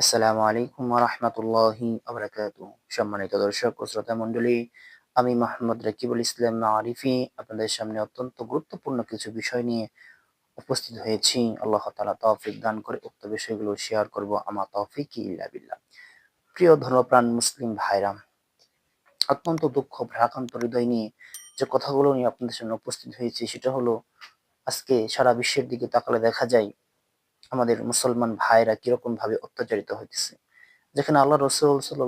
আসসালামু আলাইকুম রহমতুল্লাহি আবরাকাত সম্মানিত দর্শক ও শ্রোতা মণ্ডলী, আমি মোহাম্মদ রাকিবুল ইসলাম আরিফি। আপনাদের সামনে অত্যন্ত গুরুত্বপূর্ণ কিছু বিষয় নিয়ে উপস্থিত হয়েছি। আল্লাহ তালা তৌফিক দান করে উক্ত বিষয়গুলো শেয়ার করব আমার তৌফিক ইল্লা বিল্লাহ। প্রিয় ধর্মপ্রাণ মুসলিম ভাইরাম, অত্যন্ত দুঃখ ভ্রাকান্ত হৃদয় নিয়ে যে কথাগুলো নিয়ে আপনাদের সামনে উপস্থিত হয়েছি, সেটা হলো, আজকে সারা বিশ্বের দিকে তাকালে দেখা যায় আমাদের মুসলমান ভাইরা কীরকম ভাবে অত্যাচারিত হইতেছে। যেখানে আল্লাহ রসুল সাল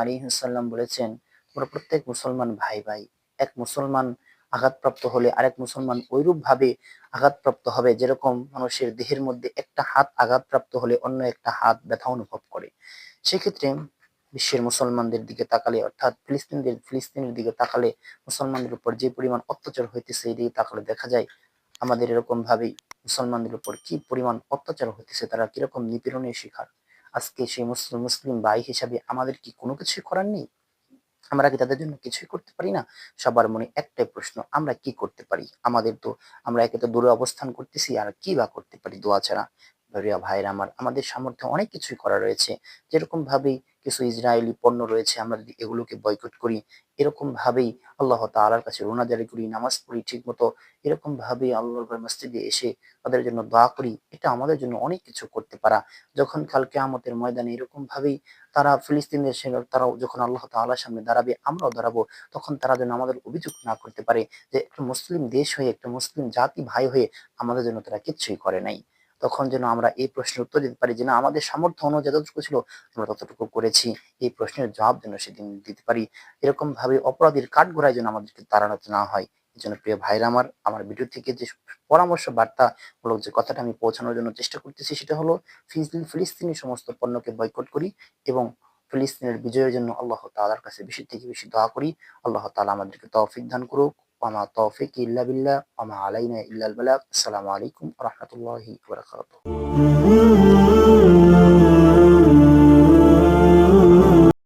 আলী সাল্লাম বলেছেন, তোমরা প্রত্যেক মুসলমান ভাই ভাই এক মুসলমান আঘাতপ্রাপ্ত হলে আরেক মুসলমান ওইরূপ ভাবে আঘাতপ্রাপ্ত হবে যেরকম মানুষের দেহের মধ্যে একটা হাত আঘাতপ্রাপ্ত হলে অন্য একটা হাত ব্যথা অনুভব করে। সেক্ষেত্রে বিশ্বের মুসলমানদের দিকে তাকালে, অর্থাৎ ফিলিস্তিনদের, ফিলিস্তিনের দিকে তাকালে মুসলমানদের উপর যে পরিমাণ অত্যাচার হইতেছে, এই দিকে তাকালে দেখা যায় আমাদের এরকম ভাবেই মুসলমানদের উপর কি পরিমাণ অত্যাচার হইতেছে, তারা কীরকম নিপীড়নের শিকার? আজকে সেই মুসলিম মুসলিম ভাই হিসাবে আমাদের কি কোনো কিছুই করার নেই? আমরা কি তাদের জন্য কিছুই করতে পারি না? সবার মনে একটাই প্রশ্ন, আমরা কি করতে পারি? আমাদের তো, আমরা একে তো দূরে অবস্থান করতেছি, আর কি বা করতে পারি দোয়া ছাড়া? ভাইয়া ভাইরা আমার, আমাদের সামর্থ্যে অনেক কিছুই করা রয়েছে। যেরকম ভাবেই কিছু ইসরায়েলি পণ্য রয়েছে, আমরা যদি এগুলোকে বয়কট করি এরকম ভাবেই আল্লাহ তালার কাছে রোনাজারি করি, নামাজ পড়ি ঠিক মতো এরকম ভাবেই আল্লাহর মসজিদে এসে তাদের জন্য দোয়া করি, এটা আমাদের জন্য অনেক কিছু করতে পারা। যখন কালকে আমাদের ময়দানে এরকম ভাবেই তারা ফিলিস্তিনের তারাও যখন আল্লাহ তাল্লাহর সামনে দাঁড়াবে, আমরাও দাঁড়াবো, তখন তারা যেন আমাদের অভিযোগ না করতে পারে যে, একটা মুসলিম দেশ হয়ে, একটা মুসলিম জাতি ভাই হয়ে আমাদের জন্য তারা কিচ্ছুই করে নাই। তখন যেন আমরা এই প্রশ্নের উত্তর দিতে পারি যে, না, আমাদের সামর্থ্য অনুযায়ী যতটুকু ছিল, আমরা ততটুকু করেছি। এই প্রশ্নের জবাব যেন সেদিন দিতে পারি। এরকম ভাবে অপরাধীর কাঠগোড়ায় যেন আমাদেরকে তাড়ানো না হয়। জন্য প্রিয় ভাইরা আমার আমার ভিডিও থেকে যে পরামর্শ, বার্তা মূলক যে কথাটা আমি পৌঁছানোর জন্য চেষ্টা করতেছি, সেটা হলো ফিলিস্তিনি সমস্ত পণ্যকে বয়কট করি এবং ফিলিস্তিনের বিজয়ের জন্য আল্লাহ তালার কাছে বেশি থেকে বেশি দোয়া করি। আল্লাহ তালা আমাদেরকে তৌফিক দান করুক। وما التوفيق إلا بالله وما علينا إلا البلاغ. السلام عليكم ورحمة الله وبركاته.